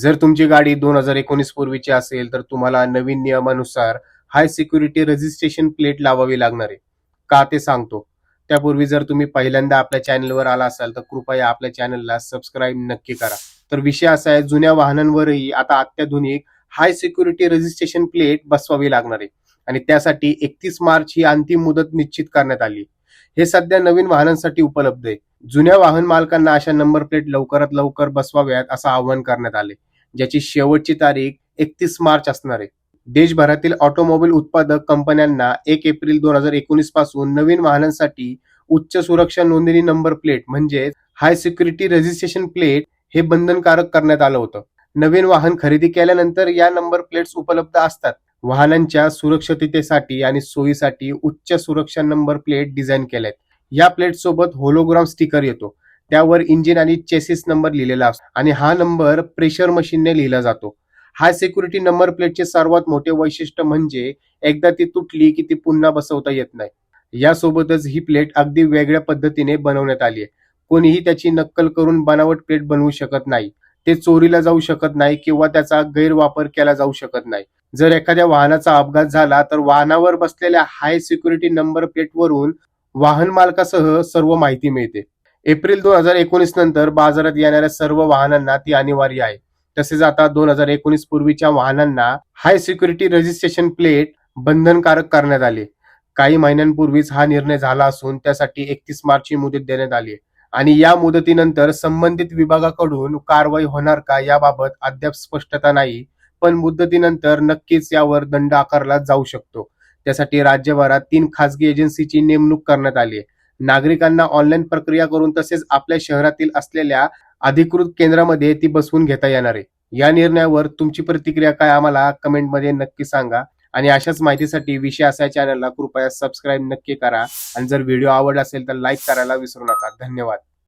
जर तुमची गाडी दोन हजार एकोणीस पूर्वीची असेल तर तुम्हाला नवीन नियमानुसार हाय सिक्युरिटी रजिस्ट्रेशन प्लेट लावावी लागणार आहे. का ते सांगतो. त्यापूर्वी जर तुम्ही पहिल्यांदा आपल्या चॅनलवर आला असाल तर कृपया आपल्या चॅनलला सबस्क्राईब नक्की करा. तर विषय असा आहे जुन्या वाहनांवरही आता अत्याधुनिक हाय सिक्युरिटी रजिस्ट्रेशन प्लेट बसवावी लागणार आहे. आणि त्यासाठी एकतीस मार्च ही अंतिम मुदत निश्चित करण्यात आली. हे सध्या नवीन वाहनांसाठी उपलब्ध आहे. जुन्या वाहन मालकांना अशा नंबर प्लेट लवकरात लवकर बसवाव्यात असं आवाहन करण्यात आले ज्याची शेवटची तारीख एकतीस मार्च असणार आहे. देशभरातील ऑटोमोबाईल उत्पादक कंपन्यांना एक एप्रिल दोन हजार एकोणीसपासून नवीन वाहनांसाठी उच्च सुरक्षा नोंदणी नंबर प्लेट म्हणजे हाय सिक्युरिटी रजिस्ट्रेशन प्लेट हे बंधनकारक करण्यात आलं होतं. नवीन वाहन खरेदी केल्यानंतर या नंबर प्लेट्स उपलब्ध असतात. वाहनांच्या सुरक्षिततेसाठी आणि सोयीसाठी उच्च सुरक्षा नंबर प्लेट डिझाईन केल्यात. या प्लेट सोबत होलोग्राम स्टिकर येतो. त्यावर इंजिन आणि चेसिस नंबर लिहिलेला असतो. आणि हा नंबर प्रेशर मशीनने लिहिला जातो. हाय सिक्युरिटी नंबर प्लेटचे सर्वात मोठे वैशिष्ट्य म्हणजे एकदा ती तुटली की ती पुन्हा बसवता येत नाही. यासोबतच ही प्लेट अगदी वेगळ्या पद्धतीने बनवण्यात आली आहे. कोणीही त्याची नक्कल करून बनावट प्लेट बनवू शकत नाही. ते चोरीला जाऊ शकत नाही किंवा त्याचा गैरवापर केला जाऊ शकत नाही. जर एखाद्या वाहनाचा अपघात झाला तर वाहनावर बसलेल्या हाय सिक्युरिटी नंबर प्लेटवरून वाहन मालकासह सर्व माहिती मिळते. एप्रिल दोन हजार एकोणीस नंतर बाजारात येणाऱ्या सर्व वाहनांना ती अनिवार्य आहे. तसेच आता दोन हजार एकोणीस पूर्वीच्या वाहनांना हाय सिक्युरिटी रजिस्ट्रेशन प्लेट बंधनकारक करण्यात आले. काही महिन्यांपूर्वीच हा निर्णय झाला असून त्यासाठी एकतीस मार्च ही मुदत देण्यात आली आणि या मुदतीनंतर संबंधित विभागाकडून कारवाई होणार का याबाबत अद्याप स्पष्टता नाही पण मुदतीनंतर नक्कीच यावर दंड आकारला जाऊ शकतो. त्यासाठी राज्यभरात तीन खासगी एजन्सीची नेमणूक करण्यात आली आहे. नागरिकांना ऑनलाईन प्रक्रिया करून तसेच आपल्या शहरातील असलेल्या अधिकृत केंद्रामध्ये ती बसवून घेता येणार आहे. या निर्णयावर तुमची प्रतिक्रिया काय आम्हाला कमेंटमध्ये नक्की सांगा. आणि अशाच माहितीसाठी विषय असा चॅनलला कृपया सबस्क्राईब नक्की करा. आणि जर व्हिडिओ आवडला असेल तर लाईक करायला विसरू नका. धन्यवाद.